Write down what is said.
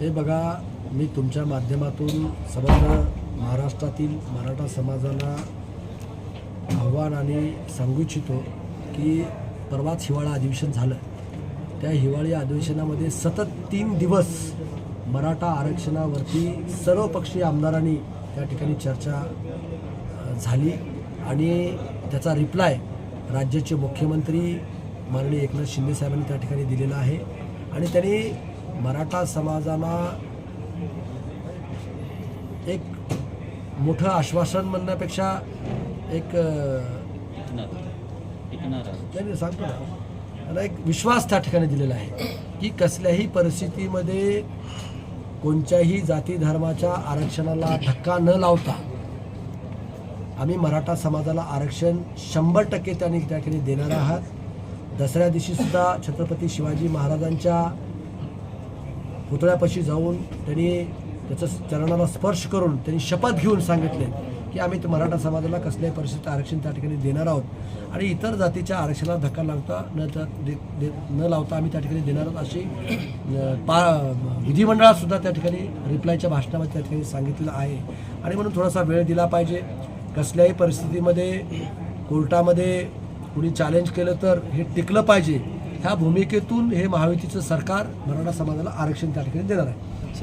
हे बघा मी तुमच्या माध्यमातून समग्र महाराष्ट्रातील मराठा समाजाला आव्हान आणि सांगू इच्छितो की परवाच हिवाळा अधिवेशन झालं. त्या हिवाळी अधिवेशनामध्ये सतत तीन दिवस मराठा आरक्षणावरती सर्वपक्षीय आमदारांनी त्या ठिकाणी चर्चा झाली आणि त्याचा रिप्लाय राज्याचे मुख्यमंत्री माननीय एकनाथ शिंदे साहेबांनी त्या ठिकाणी दिलेला आहे. आणि त्यांनी मराठा समाजाला एक मोठं आश्वासन म्हणण्यापेक्षा एक नाही सांगतो ना. त्याला एक विश्वास त्या ठिकाणी दिलेला आहे की कसल्याही परिस्थितीमध्ये कोणत्याही जाती धर्माच्या आरक्षणाला धक्का न लावता आम्ही मराठा समाजाला आरक्षण शंभर टक्के त्यांनी त्या ठिकाणी देणार आहात. दसऱ्या दिवशी सुद्धा छत्रपती शिवाजी महाराजांच्या पुतळ्यापाशी जाऊन त्यांनी त्याचं चरणाला स्पर्श करून त्यांनी शपथ घेऊन सांगितले की आम्ही ते मराठा समाजाला कसल्याही परिस्थितीत आरक्षण त्या ठिकाणी देणार आहोत. आणि इतर जातीच्या आरक्षणाला धक्का लावता न त्या दे- दे- न लावता आम्ही त्या ठिकाणी देणार आहोत अशी पा विधिमंडळातसुद्धा त्या ठिकाणी रिप्लायच्या भाषणामध्ये त्या ठिकाणी सांगितलेलं आहे. आणि म्हणून थोडासा वेळ दिला पाहिजे. कसल्याही परिस्थितीमध्ये कोर्टामध्ये कुणी चॅलेंज केलं तर हे टिकलं पाहिजे. ह्या भूमिकेतून हे महायुतीचं सरकार मराठा समाजाला आरक्षण त्या ठिकाणी देणार आहे.